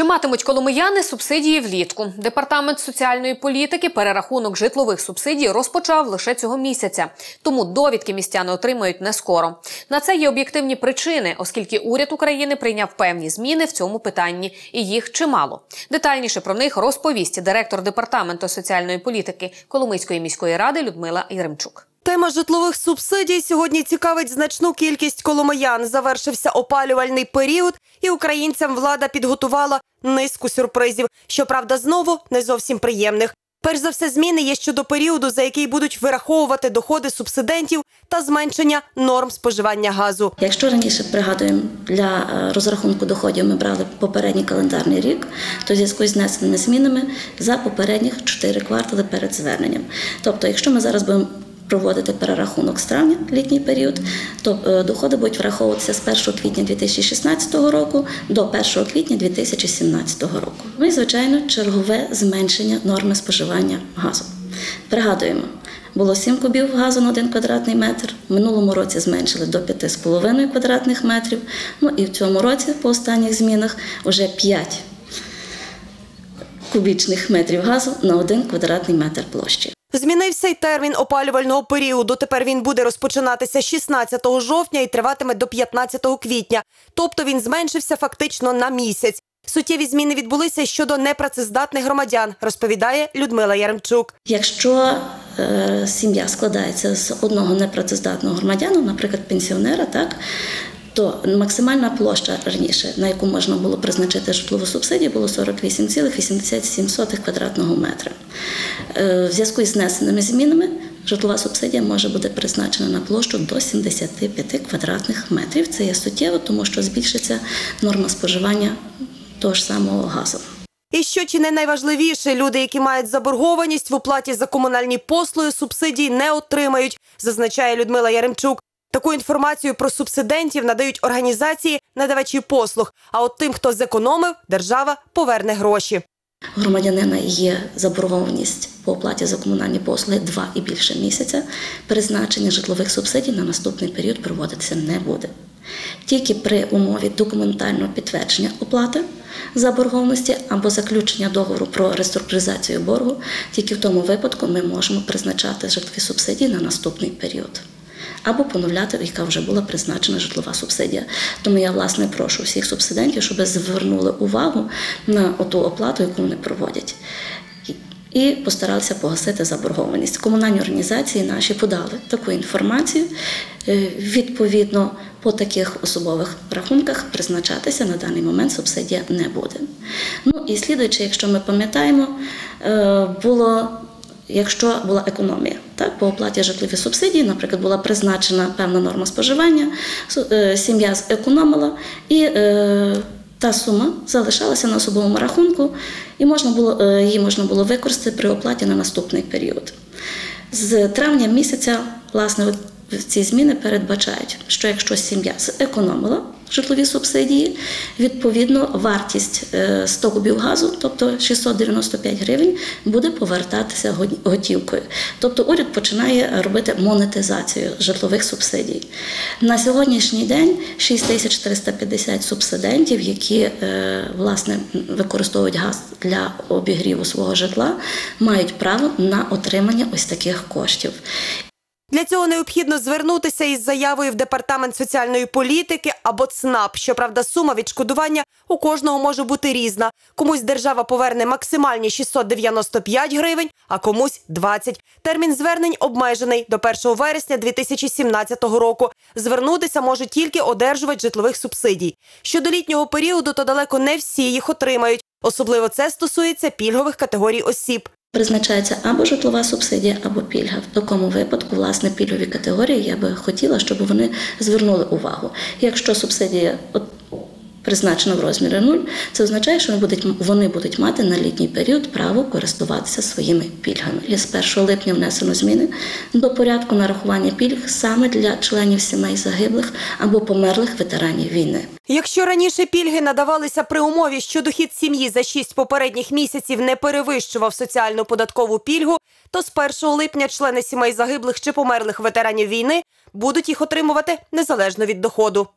Чи матимуть коломияни субсидії влітку? Департамент соціальної політики перерахунок житлових субсидій розпочав лише цього місяця. Тому довідки містяни отримають не скоро. На це є об'єктивні причини, оскільки уряд України прийняв певні зміни в цьому питанні, і їх чимало. Детальніше про них розповість директор департаменту соціальної політики Коломийської міської ради Людмила Яремчук. Тема житлових субсидій сьогодні цікавить значну кількість коломиян. Завершився опалювальний період, і українцям влада підготувала низку сюрпризів. Щоправда, знову не зовсім приємних. Перш за все, зміни є щодо періоду, за який будуть вираховувати доходи субсидентів та зменшення норм споживання газу. Якщо раніше пригадуємо для е, розрахунку доходів ми брали попередній календарний рік, то зв'язку з внесеними змінами за попередніх 4 квартали перед зверненням. Тобто, якщо ми зараз будемо проводити перерахунок з травня, літній період, то е, доходи будуть враховуватися з 1 квітня 2016 року до 1 квітня 2017 року. Ну і, звичайно, чергове зменшення норми споживання газу. Пригадуємо. Було 7 кубів газу на 1 квадратний метр. В минулому році зменшили до 5,5 квадратних метрів. Ну і в цьому році, по останніх змінах, вже 5 кубічних метрів газу на 1 квадратний метр площі. Змінився й термін опалювального періоду. Тепер він буде розпочинатися 16 жовтня і триватиме до 15 квітня. Тобто він зменшився фактично на місяць. Суттєві зміни відбулися щодо непрацездатних громадян, розповідає Людмила Яремчук. Якщо е, сім'я складається з одного непрацездатного громадянина, наприклад, пенсіонера, так то максимальна площа раніше, на яку можна було призначити житлову субсидію, було 48,87 квадратного метра. Е, В зв'язку із знесеними змінами житлова субсидія може бути призначена на площу до 75 квадратних метрів. Це є суттєво, тому що збільшиться норма споживання того ж самого газу. І що чи не найважливіше, люди, які мають заборгованість в оплаті за комунальні послуги, субсидій не отримають, зазначає Людмила Яремчук. Таку інформацію про субсидентів надають організації надавачі послуг. А от тим, хто зекономив, держава поверне гроші. Громадянина є заборгованість по оплаті за комунальні послуги два і більше місяця. Призначення житлових субсидій на наступний період проводитися не буде. Тільки при умові документального підтвердження оплати заборгованості або заключення договору про реструктуризацію боргу, тільки в тому випадку ми можемо призначати житлові субсидії на наступний період. Або поновляти, яка вже була призначена житлова субсидія. Тому я власне прошу всіх субсидентів, щоб звернули увагу на ту оплату, яку вони проводять. І постаралися погасити заборгованість. Комунальні організації наші подали таку інформацію. Е, Відповідно, по таких особових рахунках призначатися на даний момент субсидія не буде. Ну і слідуючи, якщо ми пам'ятаємо, е, було якщо була економія. Так, по оплаті житлові субсидії, наприклад, була призначена певна норма споживання, е, сім'я зекономила і е, та сума залишалася на особовому рахунку, і можна було, е, її можна було використати при оплаті на наступний період. З травня місяця, власне, ці зміни передбачають, що якщо сім'я зекономила житлові субсидії, відповідно вартість 100 кубів газу, тобто 695 гривень, буде повертатися готівкою. Тобто уряд починає робити монетизацію житлових субсидій. На сьогоднішній день 6350 субсидентів, які е, власне використовують газ для обігріву свого житла, мають право на отримання ось таких коштів. Для цього необхідно звернутися із заявою в департамент соціальної політики або ЦНАП. Щоправда, сума відшкодування у кожного може бути різна. Комусь держава поверне максимальні 695 гривень, а комусь 20. Термін звернень обмежений до 1 вересня 2017 року. Звернутися може тільки одержувач житлових субсидій. Щодо літнього періоду, то далеко не всі їх отримають. Особливо це стосується пільгових категорій осіб. Призначається або житлова субсидія, або пільга. В такому випадку, власне, пільгові категорії я би хотіла, щоб вони звернули увагу. Якщо субсидія призначена в розмірі 0, це означає, що вони будуть мати на літній період право користуватися своїми пільгами. І з 1 липня внесено зміни до порядку нарахування пільг саме для членів сімей загиблих або померлих ветеранів війни. Якщо раніше пільги надавалися при умові, що дохід сім'ї за шість попередніх місяців не перевищував соціальну податкову пільгу, то з 1 липня члени сімей загиблих чи померлих ветеранів війни будуть їх отримувати незалежно від доходу.